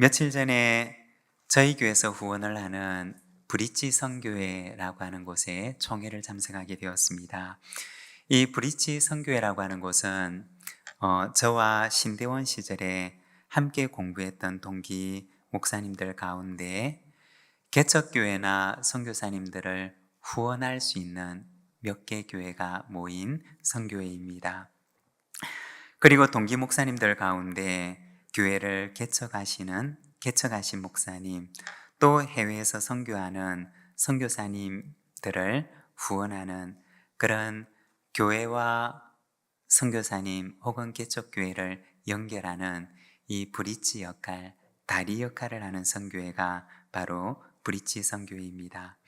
며칠 전에 저희 교회에서 후원을 하는 브릿지 선교회라고 하는 곳에 총회를 참석하게 되었습니다. 이 브릿지 선교회라고 하는 곳은 어, 저와 신대원 시절에 함께 공부했던 동기 목사님들 가운데 개척교회나 선교사님들을 후원할 수 있는 몇 개 교회가 모인 선교회입니다. 그리고 동기 목사님들 가운데 교회를 개척하시는 개척하신 목사님 또 해외에서 선교하는 선교사님들을 후원하는 그런 교회와 선교사님 혹은 개척교회를 연결하는 이 브릿지 역할, 다리 역할을 하는 선교회가 바로 브릿지 선교회입니다.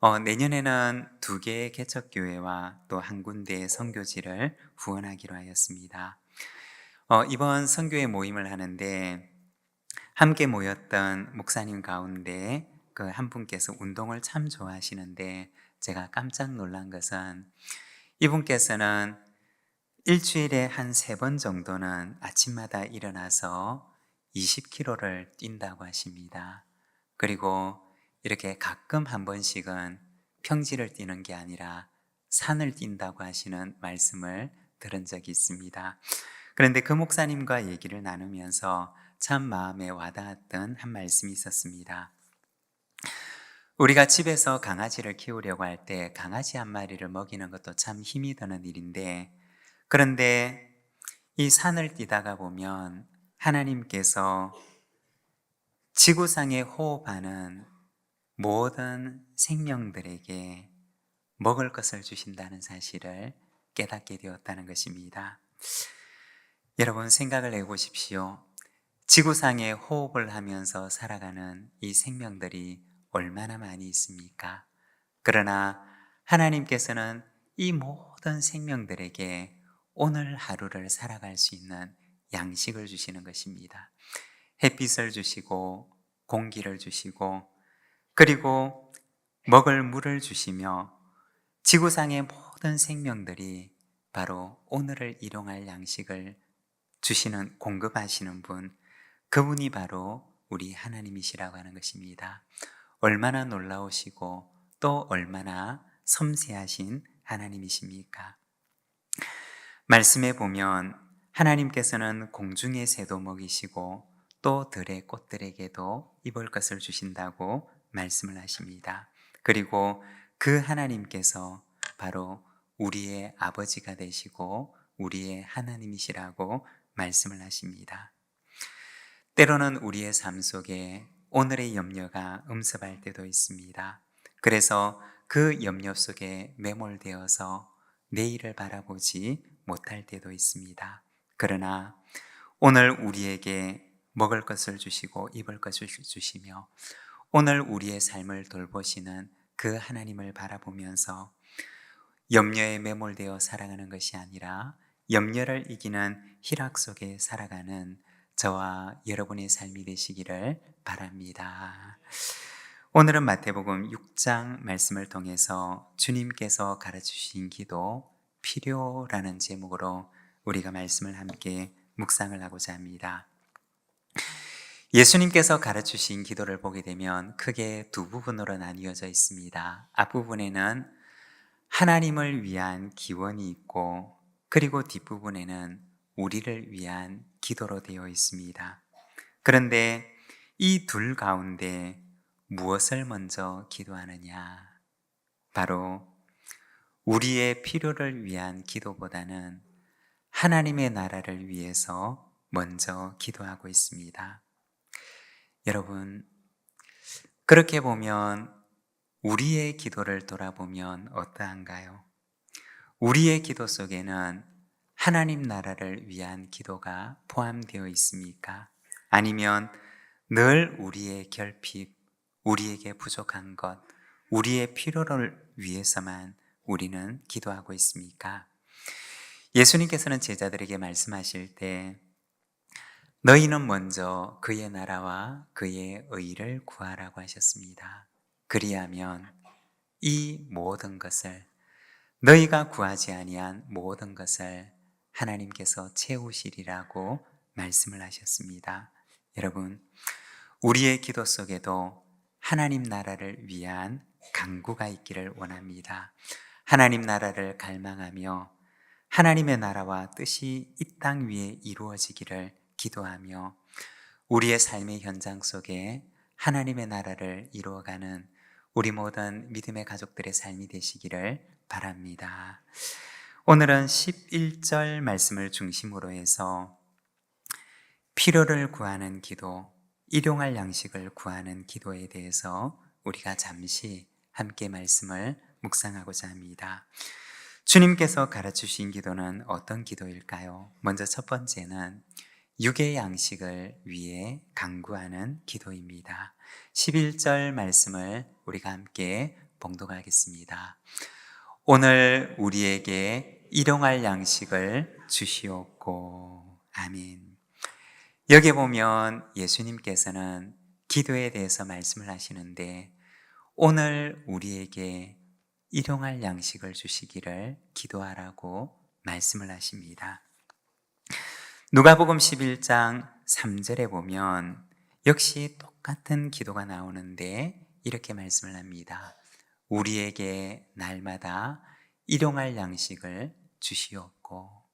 어, 내년에는 두 개의 개척교회와 또 한 군데의 선교지를 후원하기로 하였습니다. 어, 이번 선교회 모임을 하는데 함께 모였던 목사님 가운데 그 한 분께서 운동을 참 좋아하시는데 제가 깜짝 놀란 것은 이분께서는 일주일에 한 세 번 정도는 아침마다 일어나서 20km를 뛴다고 하십니다. 그리고 이렇게 가끔 한 번씩은 평지를 뛰는 게 아니라 산을 뛴다고 하시는 말씀을 들은 적이 있습니다. 그런데 그 목사님과 얘기를 나누면서 참 마음에 와닿았던 한 말씀이 있었습니다. 우리가 집에서 강아지를 키우려고 할 때 강아지 한 마리를 먹이는 것도 참 힘이 드는 일인데 그런데 이 산을 뛰다가 보면 하나님께서 지구상에 호흡하는 모든 생명들에게 먹을 것을 주신다는 사실을 깨닫게 되었다는 것입니다. 여러분 생각을 해보십시오. 지구상에 호흡을 하면서 살아가는 이 생명들이 얼마나 많이 있습니까? 그러나 하나님께서는 이 모든 생명들에게 오늘 하루를 살아갈 수 있는 양식을 주시는 것입니다. 햇빛을 주시고 공기를 주시고 그리고 먹을 물을 주시며 지구상의 모든 생명들이 바로 오늘을 일용할 양식을 주시는 공급하시는 분 그분이 바로 우리 하나님이시라고 하는 것입니다. 얼마나 놀라우시고 또 얼마나 섬세하신 하나님이십니까? 말씀에 보면 하나님께서는 공중의 새도 먹이시고 또 들의 꽃들에게도 입을 것을 주신다고 말씀을 하십니다. 그리고 그 하나님께서 바로 우리의 아버지가 되시고 우리의 하나님이시라고 말씀을 하십니다. 때로는 우리의 삶 속에 오늘의 염려가 음습할 때도 있습니다. 그래서 그 염려 속에 매몰되어서 내일을 바라보지 못할 때도 있습니다. 그러나 오늘 우리에게 먹을 것을 주시고 입을 것을 주시며 오늘 우리의 삶을 돌보시는 그 하나님을 바라보면서 염려에 매몰되어 살아가는 것이 아니라 염려를 이기는 희락 속에 살아가는 저와 여러분의 삶이 되시기를 바랍니다. 오늘은 마태복음 6장 말씀을 통해서 주님께서 가르치신 기도 필요라는 제목으로 우리가 말씀을 함께 묵상을 하고자 합니다. 예수님께서 가르치신 기도를 보게 되면 크게 두 부분으로 나뉘어져 있습니다. 앞부분에는 하나님을 위한 기원이 있고 그리고 뒷부분에는 우리를 위한 기도로 되어 있습니다. 그런데 이 둘 가운데 무엇을 먼저 기도하느냐? 바로 우리의 필요를 위한 기도보다는 하나님의 나라를 위해서 먼저 기도하고 있습니다. 여러분, 그렇게 보면 우리의 기도를 돌아보면 어떠한가요? 우리의 기도 속에는 하나님 나라를 위한 기도가 포함되어 있습니까? 아니면 늘 우리의 결핍, 우리에게 부족한 것, 우리의 필요를 위해서만 우리는 기도하고 있습니까? 예수님께서는 제자들에게 말씀하실 때 너희는 먼저 그의 나라와 그의 의를 구하라고 하셨습니다. 그리하면 이 모든 것을 너희가 구하지 아니한 모든 것을 하나님께서 채우시리라고 말씀을 하셨습니다. 여러분, 우리의 기도 속에도 하나님 나라를 위한 강구가 있기를 원합니다. 하나님 나라를 갈망하며 하나님의 나라와 뜻이 이 땅 위에 이루어지기를 기도하며 우리의 삶의 현장 속에 하나님의 나라를 이루어가는 우리 모든 믿음의 가족들의 삶이 되시기를 바랍니다. 오늘은 11절 말씀을 중심으로 해서 필요를 구하는 기도, 일용할 양식을 구하는 기도에 대해서 우리가 잠시 함께 말씀을 묵상하고자 합니다. 주님께서 가르치신 기도는 어떤 기도일까요? 먼저 첫 번째는 육의 양식을 위해 강구하는 기도입니다. 11절 말씀을 우리가 함께 봉독하겠습니다. 오늘 우리에게 일용할 양식을 주시옵고, 아멘. 여기 보면 예수님께서는 기도에 대해서 말씀을 하시는데, 오늘 우리에게 일용할 양식을 주시기를 기도하라고 말씀을 하십니다. 누가복음 11장 3절에 보면 역시 똑같은 기도가 나오는데 이렇게 말씀을 합니다. 우리에게 날마다 일용할 양식을 주시옵고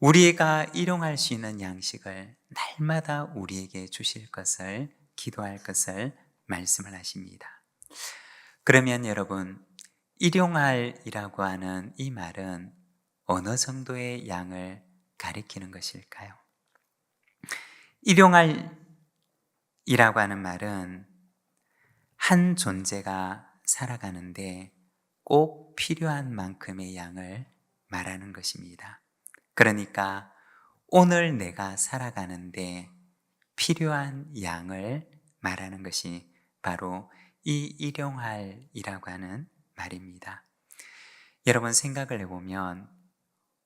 우리가 일용할 수 있는 양식을 날마다 우리에게 주실 것을 기도할 것을 말씀을 하십니다. 그러면 여러분 일용할이라고 하는 이 말은 어느 정도의 양을 가리키는 것일까요? 일용할이라고 하는 말은 한 존재가 살아가는데 꼭 필요한 만큼의 양을 말하는 것입니다. 그러니까 오늘 내가 살아가는데 필요한 양을 말하는 것이 바로 이 일용할이라고 하는 말입니다. 여러분 생각을 해보면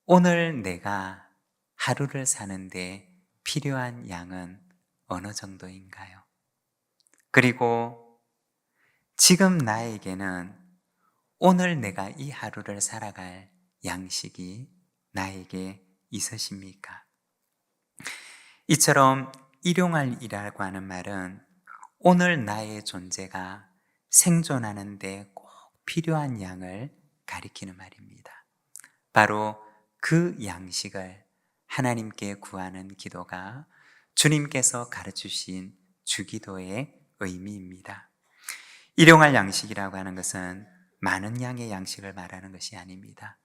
오늘 내가 하루를 사는데 필요한 양은 어느 정도인가요? 그리고 지금 나에게는 오늘 내가 이 하루를 살아갈 양식이 나에게 있으십니까? 이처럼 일용할 이라고 하는 말은 오늘 나의 존재가 생존하는데 꼭 필요한 양을 가리키는 말입니다. 바로 그 양식을 하나님께 구하는 기도가 주님께서 가르치신 주기도의 의미입니다. 일용할 양식이라고 하는 것은 많은 양의 양식을 말하는 것이 아닙니다.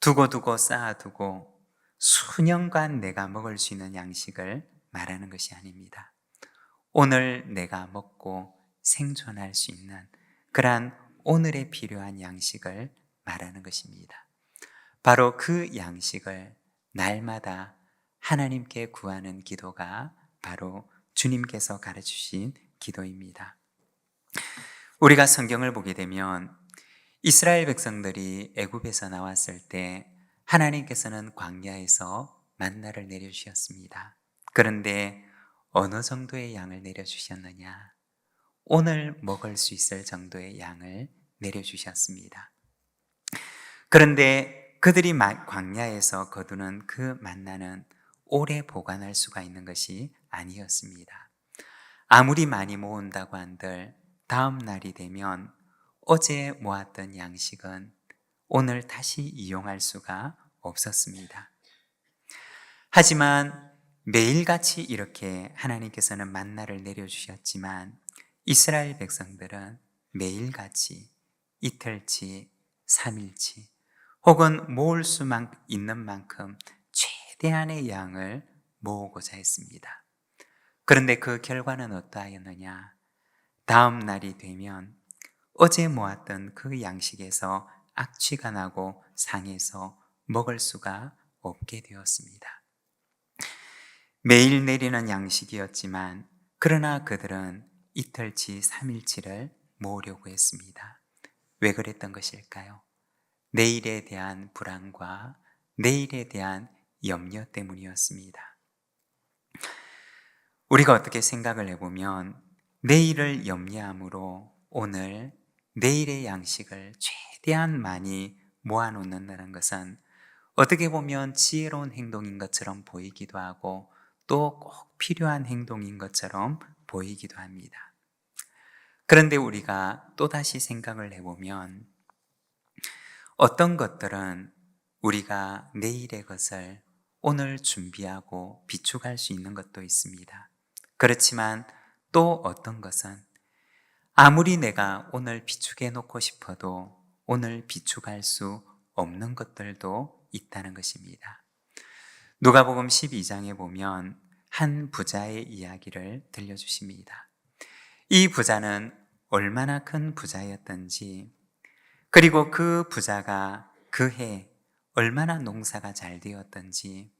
두고두고 쌓아두고 수년간 내가 먹을 수 있는 양식을 말하는 것이 아닙니다. 오늘 내가 먹고 생존할 수 있는 그러한 오늘에 필요한 양식을 말하는 것입니다. 바로 그 양식을 날마다 하나님께 구하는 기도가 바로 주님께서 가르치신 기도입니다. 우리가 성경을 보게 되면 이스라엘 백성들이 애굽에서 나왔을 때 하나님께서는 광야에서 만나를 내려주셨습니다. 그런데 어느 정도의 양을 내려주셨느냐? 오늘 먹을 수 있을 정도의 양을 내려주셨습니다. 그런데 그들이 광야에서 거두는 그 만나는 오래 보관할 수가 있는 것이 아니었습니다. 아무리 많이 모은다고 한들 다음 날이 되면 어제 모았던 양식은 오늘 다시 이용할 수가 없었습니다. 하지만 매일같이 이렇게 하나님께서는 만나를 내려주셨지만 이스라엘 백성들은 매일같이 이틀치, 삼일치 혹은 모을 수 있는 만큼 최대한의 양을 모으고자 했습니다. 그런데 그 결과는 어떠하였느냐? 다음 날이 되면 어제 모았던 그 양식에서 악취가 나고 상해서 먹을 수가 없게 되었습니다. 매일 내리는 양식이었지만 그러나 그들은 이틀치, 삼일치를 모으려고 했습니다. 왜 그랬던 것일까요? 내일에 대한 불안과 내일에 대한 염려 때문이었습니다. 우리가 어떻게 생각을 해보면 내일을 염려함으로 오늘 내일의 양식을 최대한 많이 모아놓는다는 것은 어떻게 보면 지혜로운 행동인 것처럼 보이기도 하고 또 꼭 필요한 행동인 것처럼 보이기도 합니다. 그런데 우리가 또다시 생각을 해보면 어떤 것들은 우리가 내일의 것을 오늘 준비하고 비축할 수 있는 것도 있습니다. 그렇지만 또 어떤 것은 아무리 내가 오늘 비축해 놓고 싶어도 오늘 비축할 수 없는 것들도 있다는 것입니다. 누가복음 12장에 보면 한 부자의 이야기를 들려주십니다. 이 부자는 얼마나 큰 부자였던지, 그리고 그 부자가 그 해 얼마나 농사가 잘 되었던지,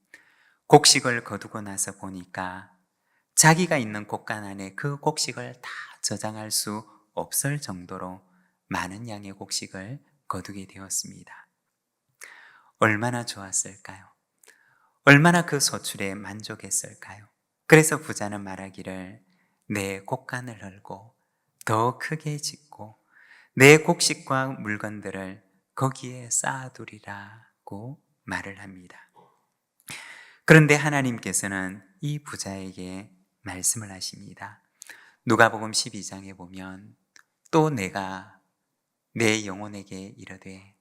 곡식을 거두고 나서 보니까 자기가 있는 곡간 안에 그 곡식을 다 저장할 수 없을 정도로 많은 양의 곡식을 거두게 되었습니다. 얼마나 좋았을까요? 얼마나 그 소출에 만족했을까요? 그래서 부자는 말하기를 내 곡간을 헐고 더 크게 짓고 내 곡식과 물건들을 거기에 쌓아두리라고 말을 합니다. 그런데 하나님께서는 이 부자에게 말씀을 하십니다. 누가복음 12장에 보면 또 내가 내 영혼에게 이르되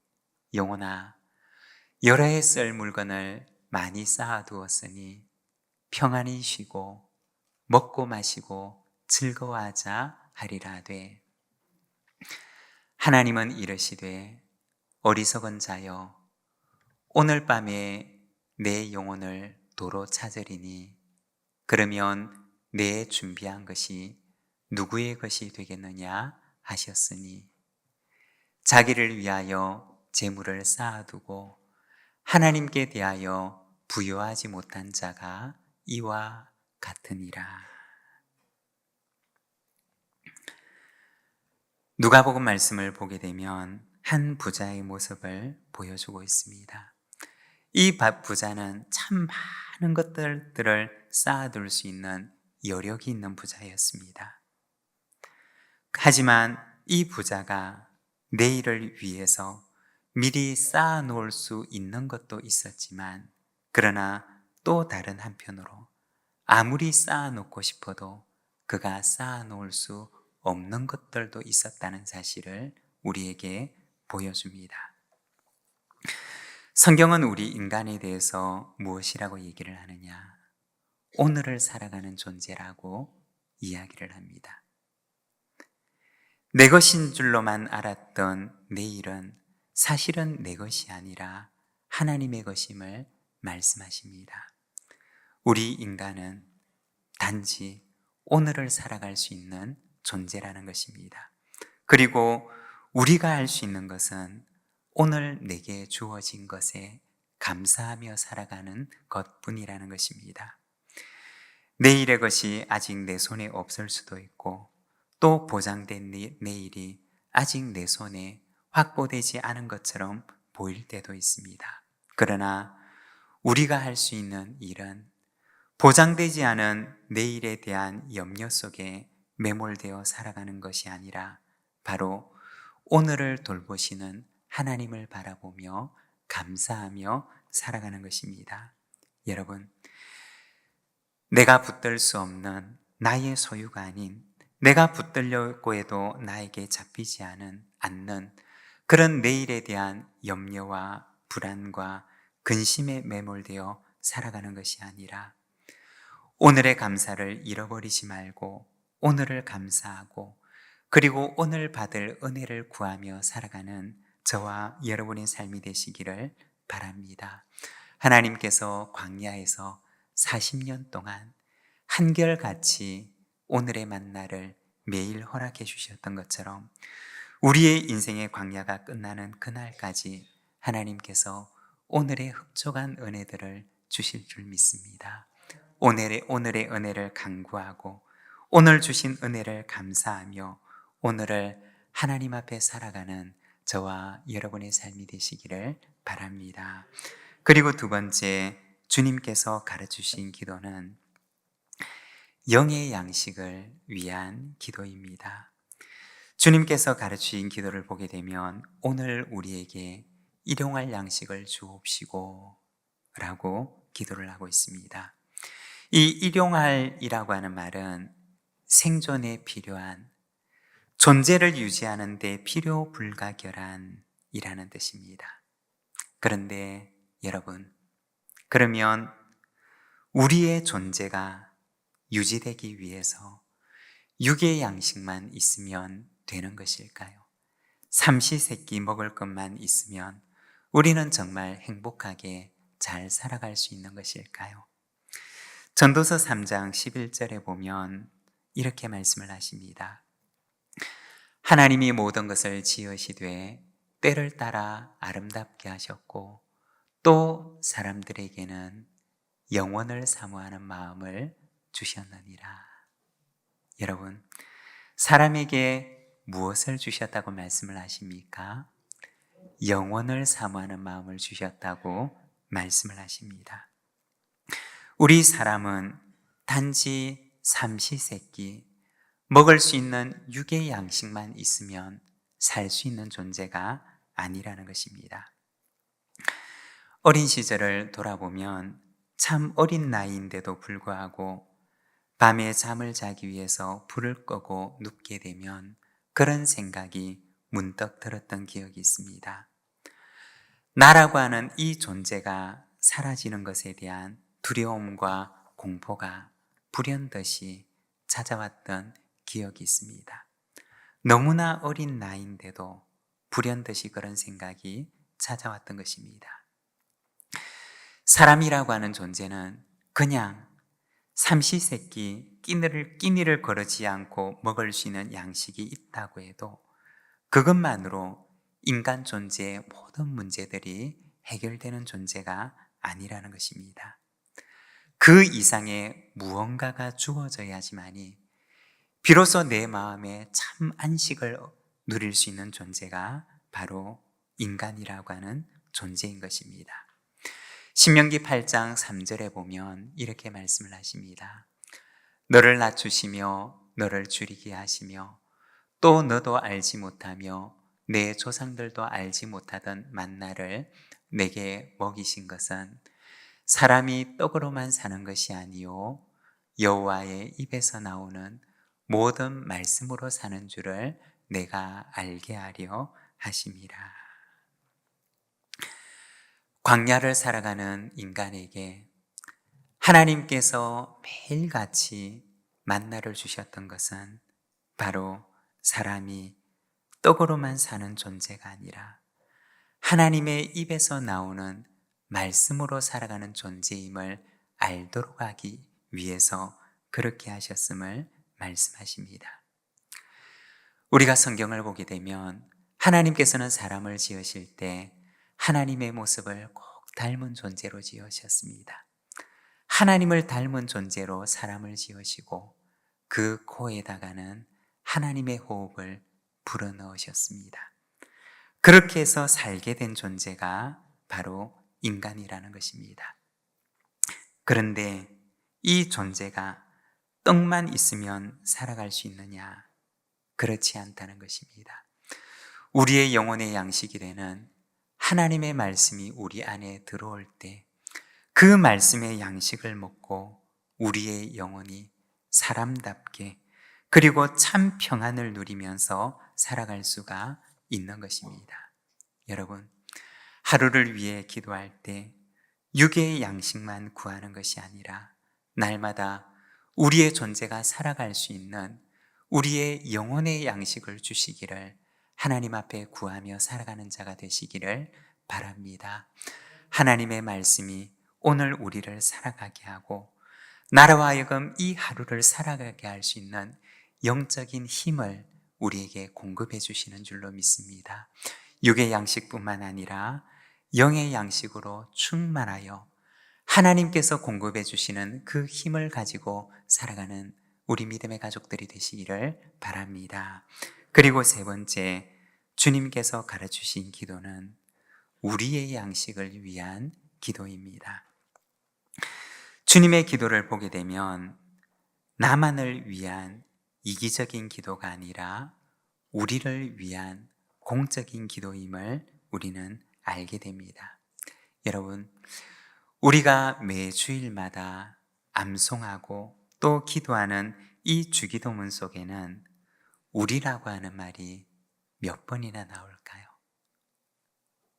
영혼아 여러 해 쓸 물건을 많이 쌓아두었으니 평안히 쉬고 먹고 마시고 즐거워하자 하리라되 하나님은 이르시되 어리석은 자여 오늘 밤에 내 영혼을 도로 찾으리니 그러면 내 준비한 것이 누구의 것이 되겠느냐 하셨으니 자기를 위하여 재물을 쌓아두고 하나님께 대하여 부여하지 못한 자가 이와 같으니라. 누가복음 말씀을 보게 되면 한 부자의 모습을 보여주고 있습니다. 이 부자는 참 많은 것들을 쌓아둘 수 있는 여력이 있는 부자였습니다. 하지만 이 부자가 내일을 위해서 미리 쌓아 놓을 수 있는 것도 있었지만, 그러나 또 다른 한편으로 아무리 쌓아 놓고 싶어도 그가 쌓아 놓을 수 없는 것들도 있었다는 사실을 우리에게 보여줍니다. 성경은 우리 인간에 대해서 무엇이라고 얘기를 하느냐? 오늘을 살아가는 존재라고 이야기를 합니다. 내 것인 줄로만 알았던 내일은 사실은 내 것이 아니라 하나님의 것임을 말씀하십니다. 우리 인간은 단지 오늘을 살아갈 수 있는 존재라는 것입니다. 그리고 우리가 할 수 있는 것은 오늘 내게 주어진 것에 감사하며 살아가는 것 뿐이라는 것입니다. 내일의 것이 아직 내 손에 없을 수도 있고 또 보장된 내일이 아직 내 손에 확보되지 않은 것처럼 보일 때도 있습니다. 그러나 우리가 할 수 있는 일은 보장되지 않은 내일에 대한 염려 속에 매몰되어 살아가는 것이 아니라 바로 오늘을 돌보시는 하나님을 바라보며 감사하며 살아가는 것입니다. 여러분, 내가 붙들 수 없는 나의 소유가 아닌 내가 붙들려고 해도 나에게 잡히지 않은, 않는 그런 내일에 대한 염려와 불안과 근심에 매몰되어 살아가는 것이 아니라 오늘의 감사를 잃어버리지 말고 오늘을 감사하고 그리고 오늘 받을 은혜를 구하며 살아가는 저와 여러분의 삶이 되시기를 바랍니다. 하나님께서 광야에서 40년 동안 한결같이 오늘의 만나를 매일 허락해 주셨던 것처럼 우리의 인생의 광야가 끝나는 그날까지 하나님께서 오늘의 흡족한 은혜들을 주실 줄 믿습니다. 오늘의, 오늘의 은혜를 강구하고 오늘 주신 은혜를 감사하며 오늘을 하나님 앞에 살아가는 저와 여러분의 삶이 되시기를 바랍니다. 그리고 두 번째, 주님께서 가르치신 기도는 영의 양식을 위한 기도입니다. 주님께서 가르치신 기도를 보게 되면 오늘 우리에게 일용할 양식을 주옵시고 라고 기도를 하고 있습니다. 이 일용할이라고 하는 말은 생존에 필요한 존재를 유지하는 데 필요 불가결한 이라는 뜻입니다. 그런데 여러분, 그러면 우리의 존재가 유지되기 위해서 육의 양식만 있으면 되는 것일까요? 삼시세끼 먹을 것만 있으면 우리는 정말 행복하게 잘 살아갈 수 있는 것일까요? 전도서 3장 11절에 보면 이렇게 말씀을 하십니다. 하나님이 모든 것을 지으시되 때를 따라 아름답게 하셨고 또 사람들에게는 영원을 사모하는 마음을 주셨느니라. 여러분, 사람에게 무엇을 주셨다고 말씀을 하십니까? 영원을 사모하는 마음을 주셨다고 말씀을 하십니다. 우리 사람은 단지 삼시세끼 먹을 수 있는 육의 양식만 있으면 살 수 있는 존재가 아니라는 것입니다. 어린 시절을 돌아보면 참 어린 나이인데도 불구하고 밤에 잠을 자기 위해서 불을 끄고 눕게 되면 그런 생각이 문득 들었던 기억이 있습니다. 나라고 하는 이 존재가 사라지는 것에 대한 두려움과 공포가 불현듯이 찾아왔던 기억이 있습니다. 너무나 어린 나이인데도 불현듯이 그런 생각이 찾아왔던 것입니다. 사람이라고 하는 존재는 그냥 삼시세끼 끼니를, 끼니를 거르지 않고 먹을 수 있는 양식이 있다고 해도 그것만으로 인간 존재의 모든 문제들이 해결되는 존재가 아니라는 것입니다. 그 이상의 무언가가 주어져야지만이 비로소 내 마음에 참 안식을 누릴 수 있는 존재가 바로 인간이라고 하는 존재인 것입니다. 신명기 8장 3절에 보면 이렇게 말씀을 하십니다. 너를 낮추시며 너를 줄이게 하시며 또 너도 알지 못하며 내 조상들도 알지 못하던 만나를 내게 먹이신 것은 사람이 떡으로만 사는 것이 아니요 여호와의 입에서 나오는 모든 말씀으로 사는 줄을 내가 알게 하려 하심이라. 광야를 살아가는 인간에게 하나님께서 매일같이 만나를 주셨던 것은 바로 사람이 떡으로만 사는 존재가 아니라 하나님의 입에서 나오는 말씀으로 살아가는 존재임을 알도록 하기 위해서 그렇게 하셨음을 말씀하십니다. 우리가 성경을 보게 되면 하나님께서는 사람을 지으실 때 하나님의 모습을 꼭 닮은 존재로 지으셨습니다. 하나님을 닮은 존재로 사람을 지으시고 그 코에다가는 하나님의 호흡을 불어넣으셨습니다. 그렇게 해서 살게 된 존재가 바로 인간이라는 것입니다. 그런데 이 존재가 떡만 있으면 살아갈 수 있느냐? 그렇지 않다는 것입니다. 우리의 영혼의 양식이 되는 하나님의 말씀이 우리 안에 들어올 때 그 말씀의 양식을 먹고 우리의 영혼이 사람답게 그리고 참 평안을 누리면서 살아갈 수가 있는 것입니다. 여러분, 하루를 위해 기도할 때 육의 양식만 구하는 것이 아니라 날마다 우리의 존재가 살아갈 수 있는 우리의 영혼의 양식을 주시기를 하나님 앞에 구하며 살아가는 자가 되시기를 바랍니다. 하나님의 말씀이 오늘 우리를 살아가게 하고 나로 하여금 이 하루를 살아가게 할 수 있는 영적인 힘을 우리에게 공급해 주시는 줄로 믿습니다. 육의 양식뿐만 아니라 영의 양식으로 충만하여 하나님께서 공급해 주시는 그 힘을 가지고 살아가는 우리 믿음의 가족들이 되시기를 바랍니다. 그리고 세 번째, 주님께서 가르치신 기도는 우리의 양식을 위한 기도입니다. 주님의 기도를 보게 되면 나만을 위한 이기적인 기도가 아니라 우리를 위한 공적인 기도임을 우리는 알게 됩니다. 여러분, 우리가 매 주일마다 암송하고 또 기도하는 이 주기도문 속에는 우리라고 하는 말이 몇 번이나 나올까요?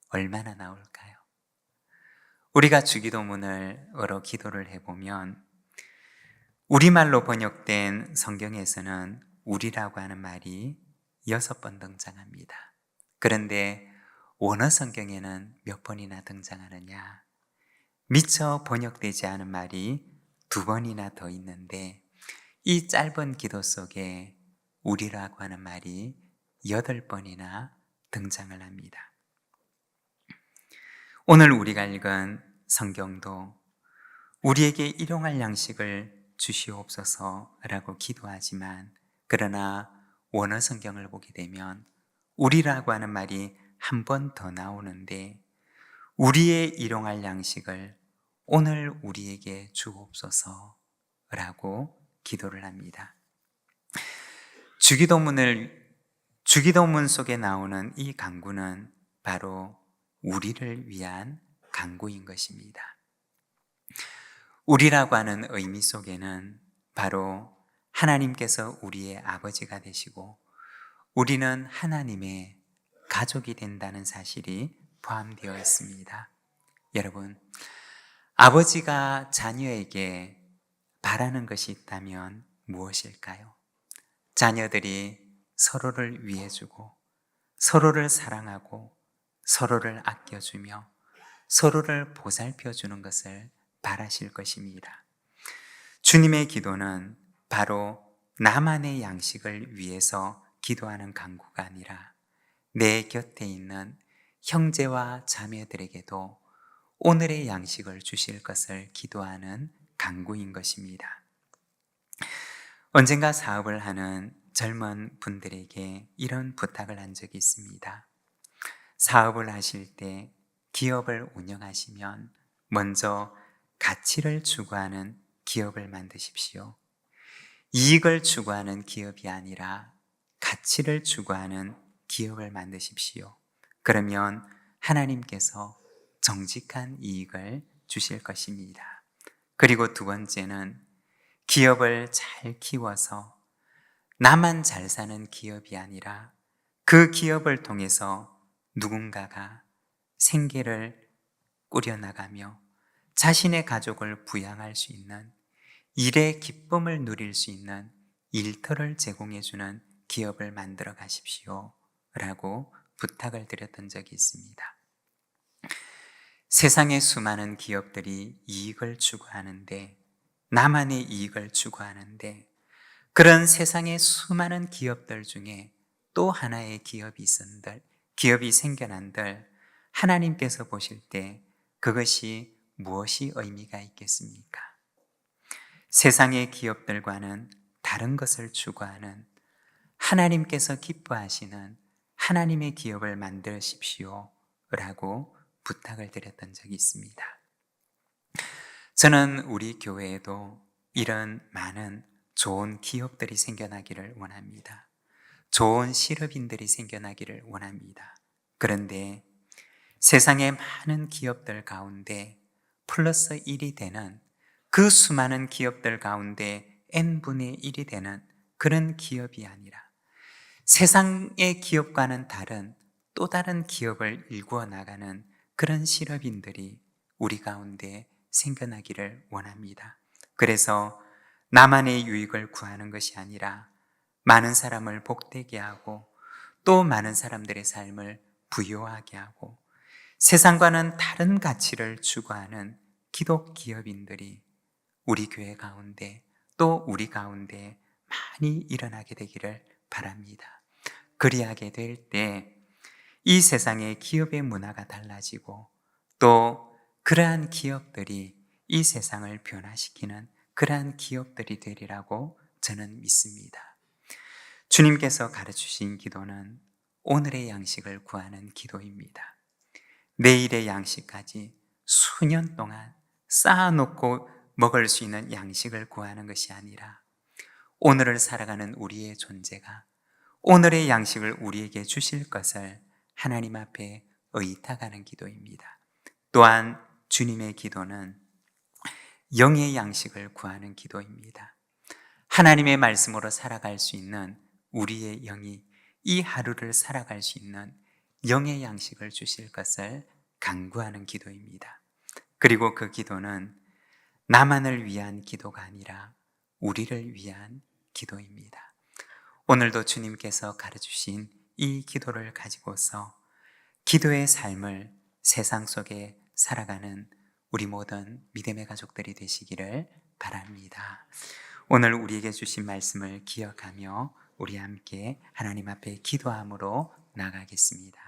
얼마나 나올까요? 우리가 주기도문을으로 기도를 해보면 우리말로 번역된 성경에서는 우리라고 하는 말이 여섯 번 등장합니다. 그런데 원어 성경에는 몇 번이나 등장하느냐? 미처 번역되지 않은 말이 두 번이나 더 있는데 이 짧은 기도 속에 우리라고 하는 말이 여덟 번이나 등장을 합니다. 오늘 우리가 읽은 성경도 우리에게 일용할 양식을 주시옵소서라고 기도하지만 그러나 원어 성경을 보게 되면 우리라고 하는 말이 한 번 더 나오는데 우리의 일용할 양식을 오늘 우리에게 주옵소서라고 기도를 합니다. 주기도문을 주기도문 속에 나오는 이 강구는 바로 우리를 위한 강구인 것입니다. 우리라고 하는 의미 속에는 바로 하나님께서 우리의 아버지가 되시고 우리는 하나님의 가족이 된다는 사실이 포함되어 있습니다. 여러분, 아버지가 자녀에게 바라는 것이 있다면 무엇일까요? 자녀들이 서로를 위해주고 서로를 사랑하고 서로를 아껴주며 서로를 보살펴주는 것을 바라실 것입니다. 주님의 기도는 바로 나만의 양식을 위해서 기도하는 간구가 아니라 내 곁에 있는 형제와 자매들에게도 오늘의 양식을 주실 것을 기도하는 간구인 것입니다. 언젠가 사업을 하는 젊은 분들에게 이런 부탁을 한 적이 있습니다. 사업을 하실 때 기업을 운영하시면 먼저 가치를 추구하는 기업을 만드십시오. 이익을 추구하는 기업이 아니라 가치를 추구하는 기업을 만드십시오. 그러면 하나님께서 정직한 이익을 주실 것입니다. 그리고 두 번째는 기업을 잘 키워서 나만 잘 사는 기업이 아니라 그 기업을 통해서 누군가가 생계를 꾸려나가며 자신의 가족을 부양할 수 있는 일의 기쁨을 누릴 수 있는 일터를 제공해주는 기업을 만들어 가십시오. 라고 부탁을 드렸던 적이 있습니다. 세상의 수많은 기업들이 이익을 추구하는데, 나만의 이익을 추구하는데, 그런 세상의 수많은 기업들 중에 또 하나의 기업이 있은들, 기업이 생겨난들, 하나님께서 보실 때 그것이 무엇이 의미가 있겠습니까? 세상의 기업들과는 다른 것을 추구하는 하나님께서 기뻐하시는 하나님의 기업을 만드십시오. 라고 부탁을 드렸던 적이 있습니다. 저는 우리 교회에도 이런 많은 좋은 기업들이 생겨나기를 원합니다. 좋은 실업인들이 생겨나기를 원합니다. 그런데 세상의 많은 기업들 가운데 플러스 1이 되는 그 수많은 기업들 가운데 n분의 1이 되는 그런 기업이 아니라 세상의 기업과는 다른 또 다른 기업을 일구어 나가는 그런 실업인들이 우리 가운데 생겨나기를 원합니다. 그래서 나만의 유익을 구하는 것이 아니라 많은 사람을 복되게 하고 또 많은 사람들의 삶을 부요하게 하고 세상과는 다른 가치를 추구하는 기독 기업인들이 우리 교회 가운데 또 우리 가운데 많이 일어나게 되기를 바랍니다. 그리하게 될 때 이 세상의 기업의 문화가 달라지고 또 그러한 기업들이 이 세상을 변화시키는 그러한 기업들이 되리라고 저는 믿습니다. 주님께서 가르치신 기도는 오늘의 양식을 구하는 기도입니다. 내일의 양식까지 수년 동안 쌓아놓고 먹을 수 있는 양식을 구하는 것이 아니라 오늘을 살아가는 우리의 존재가 오늘의 양식을 우리에게 주실 것을 하나님 앞에 의탁하는 기도입니다. 또한 주님의 기도는 영의 양식을 구하는 기도입니다. 하나님의 말씀으로 살아갈 수 있는 우리의 영이 이 하루를 살아갈 수 있는 영의 양식을 주실 것을 간구하는 기도입니다. 그리고 그 기도는 나만을 위한 기도가 아니라 우리를 위한 기도입니다. 오늘도 주님께서 가르 주신 이 기도를 가지고서 기도의 삶을 세상 속에 살아가는 우리 모든 믿음의 가족들이 되시기를 바랍니다. 오늘 우리에게 주신 말씀을 기억하며 우리 함께 하나님 앞에 기도함으로 나가겠습니다.